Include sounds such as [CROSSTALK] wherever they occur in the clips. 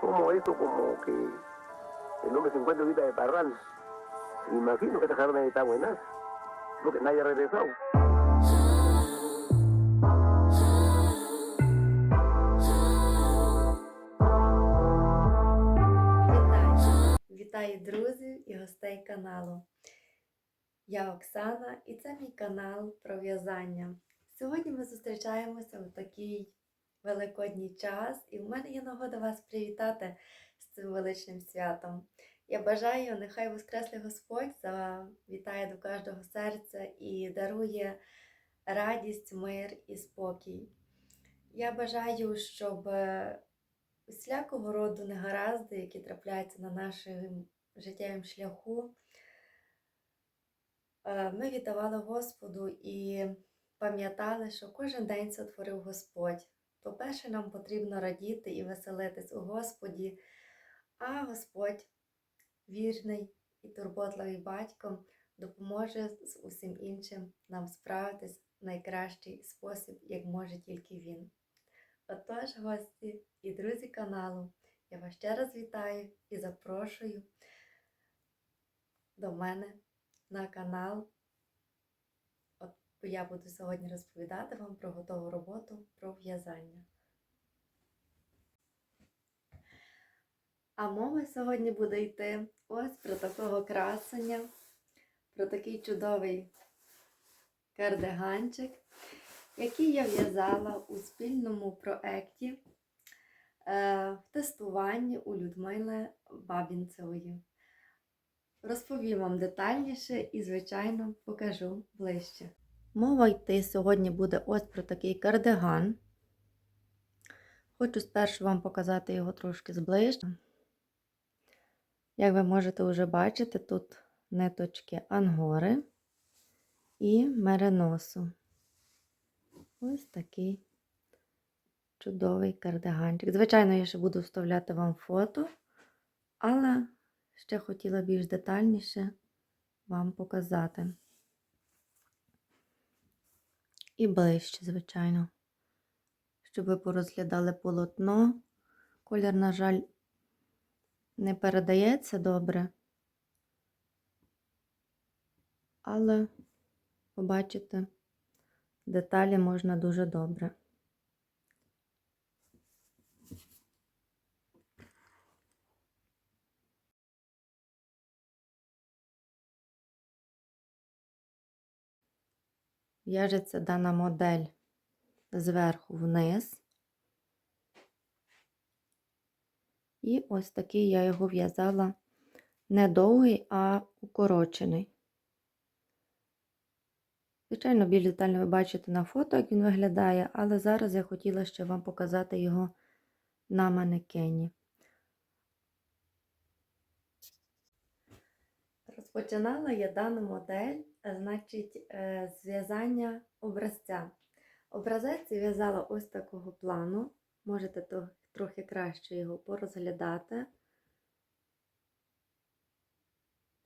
Tomo esto como que el hombre se encuentra ahorita de parrán. Me imagino que esta carne está buena, porque nadie ha regresado. Вітаю! Друзів і гостей каналу. Я Оксана і це мій канал про в'язання. Сьогодні ми зустрічаємося у такий великодній час, і в мене є нагода вас привітати з цим величним святом. Я бажаю, нехай Воскреслий Господь завітає до кожного серця і дарує радість, мир і спокій. Я бажаю, щоб е, усілякого роду негаразди, які трапляються на нашому життєвому шляху, е, ми віддавали Господу і пам'ятали, що кожен день сотворив Господь. То перше нам потрібно радіти і веселитись у Господі, а Господь, вірний і турботливий батько, допоможе з усім іншим нам справитись в найкращий спосіб, як може тільки він. Отож, гості і друзі каналу, я вас ще раз вітаю і запрошую до мене на канал. От я буду сьогодні розповідати вам про готову роботу, про в'язання. А мова сьогодні буде йти ось про такого красення, про такий чудовий кардиганчик який я в'язала у спільному проєкті е, в тестуванні у Людмили Бабінцевої. Розповім вам детальніше і, звичайно, покажу ближче. Мова йти сьогодні буде ось про такий кардиган. Хочу спершу вам показати його трошки зближче. Як ви можете вже бачити, тут ниточки ангори і мериносу. Ось такий чудовий кардиганчик. Звичайно, я ще буду вставляти вам фото, але ще хотіла більш детальніше вам показати. І ближче, звичайно, щоб ви порозглядали полотно. Колір, на жаль, не передається добре, але побачите деталі можна дуже добре. В'яжеться дана модель зверху вниз. І ось такий я його в'язала не довгий, а укорочений. Звичайно, більш детально ви бачите на фото, як він виглядає, але зараз я хотіла ще вам показати його на манекені. Розпочинала я дану модель, значить, е, з в'язання образця. Образець в'язала ось такого плану. Можете трохи краще його порозглядати.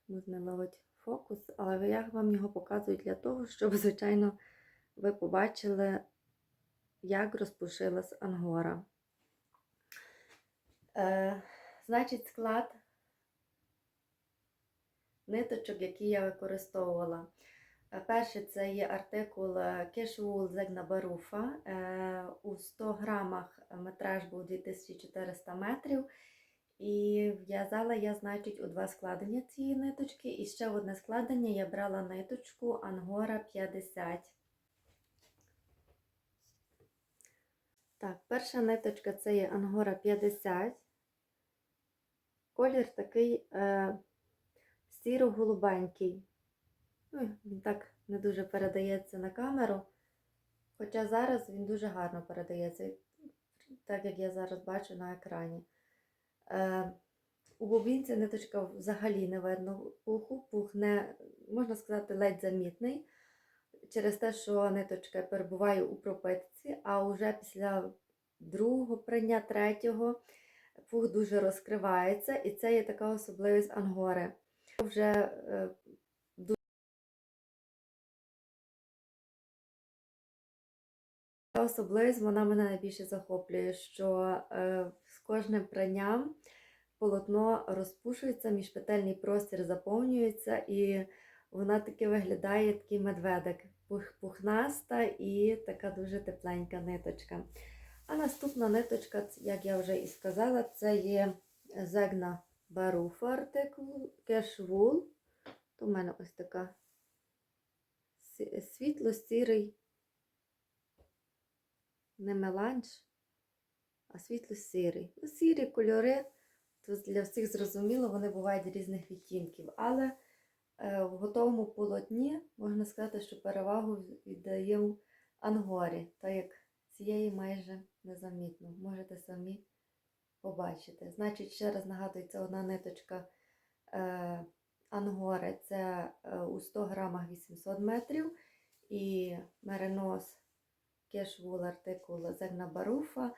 Можна ловити фокус, але я вам його показую для того, щоб, звичайно, ви побачили, як розпушилась ангора. Е, Значить, склад ниточок, які я використовувала. Е, Перше це є артикул Кешул Зегна Баруфа. У 100 грамах метраж був 2400 метрів. І в'язала я, значить, у два складення цієї ниточки. І ще в одне складення я брала ниточку Ангора 50. Так, перша ниточка це є Ангора 50. Колір такий е, сіро-голубенький. Ну, Він так не дуже передається на камеру. Хоча зараз він дуже гарно передається, так як я зараз бачу на екрані. Е, у бобінці ниточка взагалі не видно пуху, пух не, можна сказати, ледь замітний, через те, що ниточка перебуває у пропитці, а вже після другого прання, третього пух дуже розкривається, і це є така особливість ангори. Вже е, Та особливість вона мене найбільше захоплює, що е, з кожним пранням полотно розпушується, міжпетельний простір заповнюється, і вона таки виглядає такий медведик. Пухнаста і така дуже тепленька ниточка. А наступна ниточка, як я вже і сказала, це є зегна баруфа артикул кешвул. То в мене ось така світло-сірий, не меланж, а світло-сірий. Ну, сірі кольори, то для всіх зрозуміло, вони бувають різних відтінків. Але е, в готовому полотні можна сказати, що перевагу віддаємо ангорі, так як цієї майже незамітно. Можете самі побачити. Значить, ще раз нагадую, це одна ниточка е, ангори, це е, у 100 грамах 800 метрів. І меринос кешвул артикул Зегна Баруфа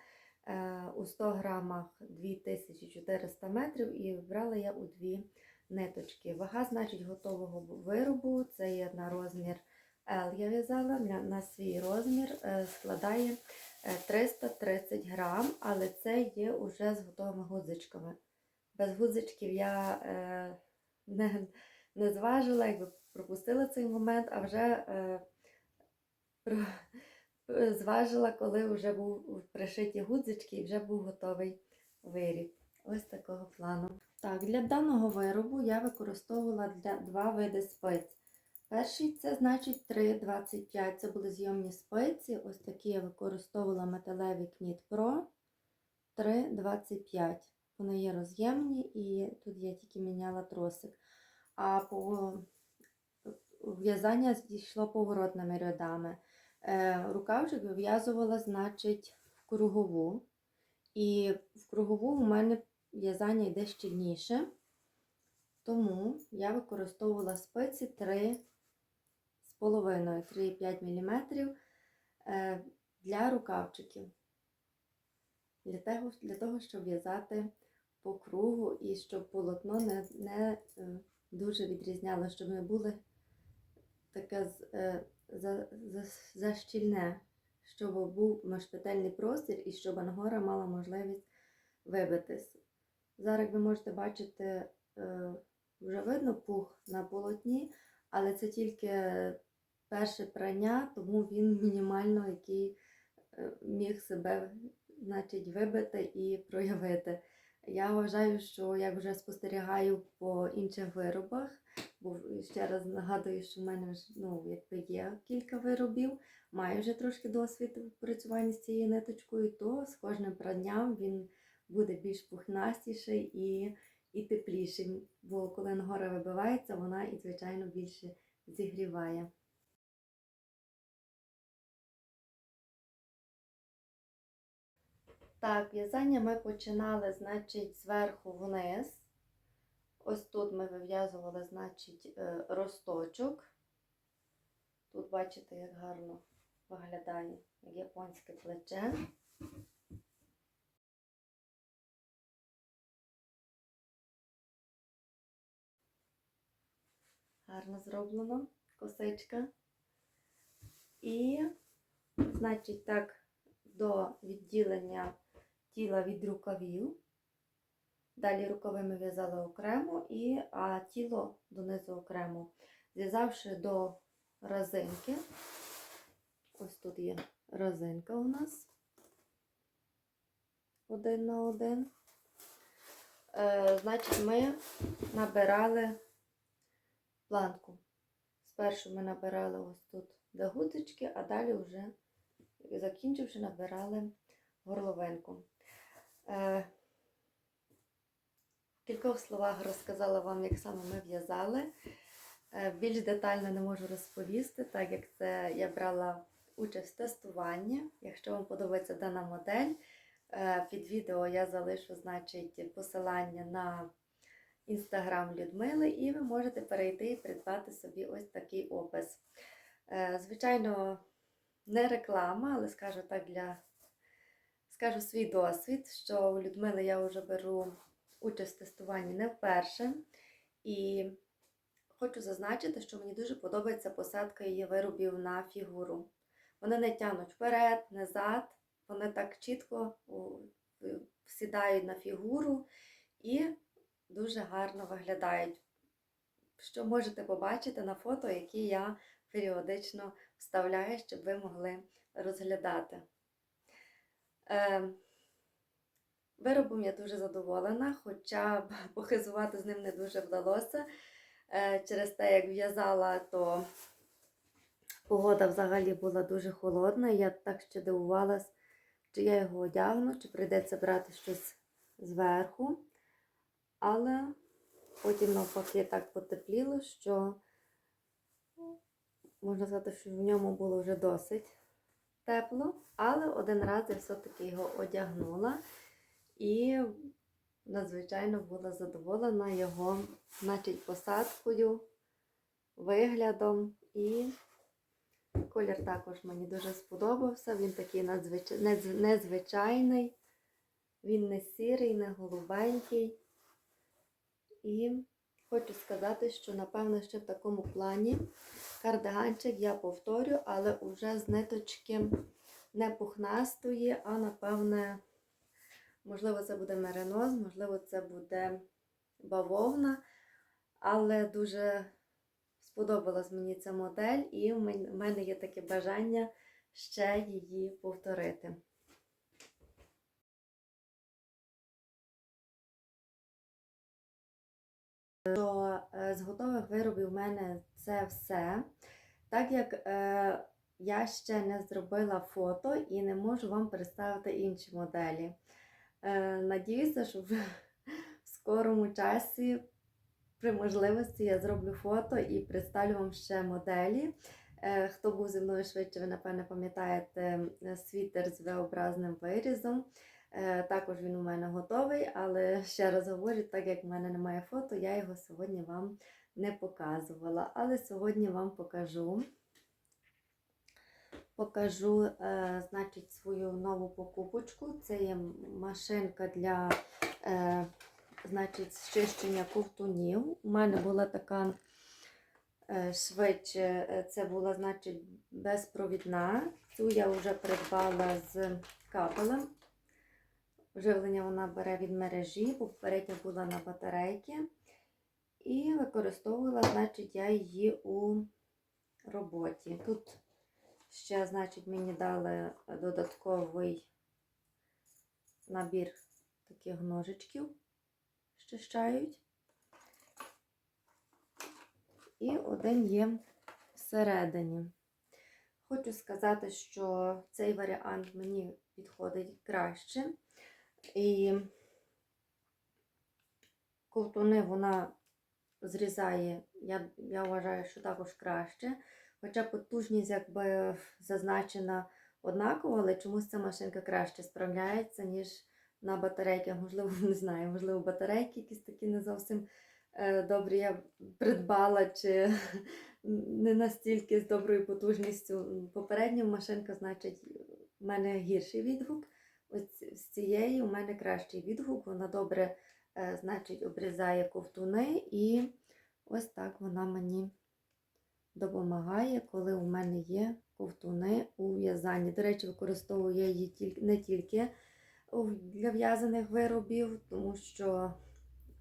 е, у 100 грамах 2400 метрів. І брала я у дві ниточки. Вага, значить, готового виробу, це є на розмір L я в'язала, на, свій розмір е, складає 330 грам, але це є уже з готовими гудзичками. Без гудзичків я е, не, не зважила, якби пропустила цей момент, а вже е, про- е, зважила, коли вже був пришиті гудзички і вже був готовий виріб. Ось такого плану. Так, для даного виробу я використовувала для два види спиць. Перший це значить 3,25. Це були зйомні спиці. Ось такі я використовувала металеві Knit Pro 3,25. Вони є роз'ємні і тут я тільки міняла тросик. А по в'язання дійшло поворотними рядами. Е, Рукавчик вив'язувала, значить, в кругову. І в кругову у мене в'язання йде щільніше. Тому я використовувала спиці 3 з половиною 3,5 мм е, для рукавчиків. Для того, для того, щоб в'язати по кругу і щоб полотно не, не е, дуже відрізняло, щоб не було таке е, за, за, защільне, щоб був межпетельний простір і щоб ангора мала можливість вибитись. Зараз, ви можете бачити, вже видно пух на полотні, але це тільки перше прання, тому він мінімально який е, міг себе значить, вибити і проявити. Я вважаю, що як вже спостерігаю по інших виробах, бо ще раз нагадую, що в мене ж, ну, якби є кілька виробів, маю вже трошки досвід в працюванні з цією ниточкою, то з кожним пранням він буде більш пухнастіший і, і тепліший. Бо коли нагора вибивається, вона і, звичайно, більше зігріває. Так, в'язання ми починали, значить, зверху вниз. Ось тут ми вив'язували, значить, е, росточок. Тут бачите, як гарно виглядає як японське плече. Гарно зроблено, косичка. І, значить, так, до відділення тіла від рукавів. Далі рукави ми в'язали окремо, і, а тіло донизу окремо. Зв'язавши до резинки. Ось тут є резинка у нас. Один на один. Е, значить, ми набирали планку. Спершу ми набирали ось тут до а далі вже, закінчивши, набирали горловинку. Е, кількох словах розказала вам, як саме ми в'язали. Е, Більш детально не можу розповісти, так як це я брала участь в тестуванні. Якщо вам подобається дана модель, е, під відео я залишу значить, посилання на інстаграм Людмили, і ви можете перейти і придбати собі ось такий опис. Е, Звичайно, не реклама, але скажу так для скажу свій досвід, що у Людмили я вже беру участь в тестуванні не вперше. І хочу зазначити, що мені дуже подобається посадка її виробів на фігуру. Вони не тянуть вперед, назад, вони так чітко сідають на фігуру і дуже гарно виглядають. Що можете побачити на фото, які я періодично вставляю, щоб ви могли розглядати. Виробом я дуже задоволена, хоча [LAUGHS] похизувати з ним не дуже вдалося. Е, Через те, як в'язала, то погода взагалі була дуже холодна. Я так ще дивувалась, чи я його одягну, чи прийдеться брати щось зверху. Але потім навпаки так потепліло, що можна сказати, що в ньому було вже досить тепло. Але один раз я все-таки його одягнула і надзвичайно була задоволена його, значить, посадкою, виглядом і колір також мені дуже сподобався. Він такий надзвич... незвичайний, він не сірий, не голубенький. І хочу сказати, що напевно ще в такому плані кардиганчик я повторю, але вже з ниточки не пухнастої, а напевне, можливо, це буде мериноз, можливо, це буде бавовна. Але дуже сподобалась мені ця модель, і в мене є таке бажання ще її повторити. То е, з готових виробів в мене це все. Так як е, я ще не зробила фото і не можу вам представити інші моделі. Е, надіюся, що в скорому часі, при можливості, я зроблю фото і представлю вам ще моделі. Е, хто був зі мною швидше, ви напевне пам'ятаєте е, світер з V-образним вирізом. Також він у мене готовий, але ще раз говорю, так як в мене немає фото, я його сьогодні вам не показувала. Але сьогодні вам покажу. Покажу, е, значить, свою нову покупочку. Це є машинка для е, значить, щищення ковтунів. У мене була така е, швидше, е, це була, значить, безпровідна. Цю я вже придбала з капелем. Живлення вона бере від мережі, попередньо була на батарейки. І використовувала, значить, я її у роботі. Тут ще, значить, мені дали додатковий набір таких ножичків, щищають. І один є всередині. Хочу сказати, що цей варіант мені підходить краще. І ковтуни вона зрізає, я, я вважаю, що також краще. Хоча потужність якби зазначена однаково, але чомусь ця машинка краще справляється, ніж на батарейках. Можливо, [LAUGHS] не знаю, можливо, батарейки якісь такі не зовсім е, добрі я придбала, чи не настільки з доброю потужністю. Попередня машинка, значить, в мене гірший відгук. Ось з цієї у мене кращий відгук. Вона добре, е, значить, обрізає ковтуни, і ось так вона мені допомагає, коли у мене є ковтуни у в'язанні. До речі, використовую я її не тільки для в'язаних виробів, тому що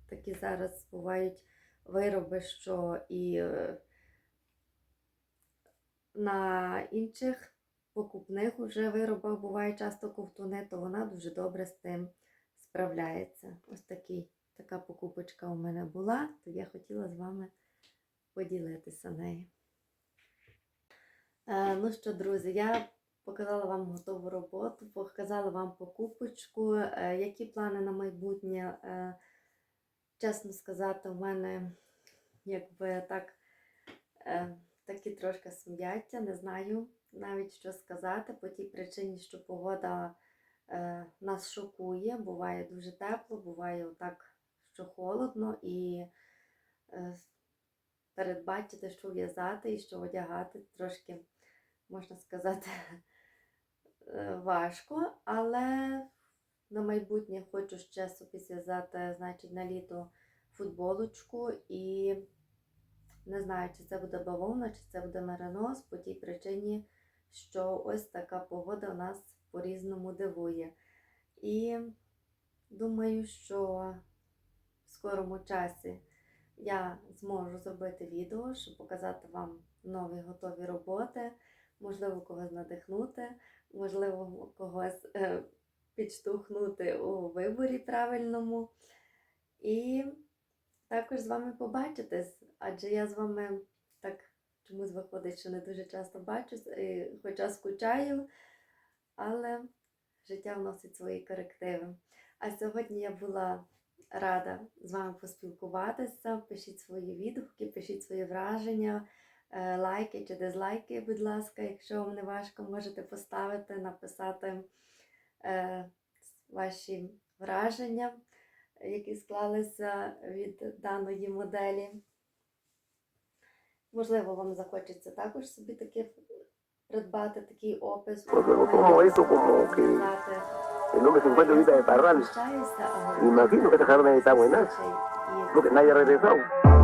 такі зараз бувають вироби, що і е, на інших покупних уже виробах буває часто ковтуни, то вона дуже добре з тим справляється. Ось такий, така покупочка у мене була, то я хотіла з вами поділитися нею. Е, ну що, друзі, я показала вам готову роботу, показала вам покупочку, е, які плани на майбутнє. Е, чесно сказати, у мене якби так, такі трошки сум'яття, не знаю навіть що сказати по тій причині, що погода нас шокує, буває дуже тепло, буває отак, що холодно, і передбачити, що в'язати і що одягати, трошки, можна сказати, е, важко, але на майбутнє хочу ще собі зв'язати, значить, на літо футболочку і не знаю, чи це буде бавовна, чи це буде меринос, по тій причині, що ось така погода нас по-різному дивує. І Думаю, що в скорому часі я зможу зробити відео, щоб показати вам нові готові роботи, можливо, когось надихнути, можливо, когось е, підштовхнути у виборі правильному. І також з вами побачитись, адже я з вами так чомусь виходить, що не дуже часто бачусь, і хоча скучаю, але життя вносить свої корективи. А сьогодні я була рада з вами поспілкуватися. Пишіть свої відгуки, пишіть свої враження, лайки чи дизлайки, будь ласка, якщо вам не важко, можете поставити, написати е, ваші враження, які склалися від даної моделі. Можливо, вам захочеться також собі таке придбати такий опис. El se encuentra ahorita de а Imagino que esta carne está buena, porque nadie ha regresado.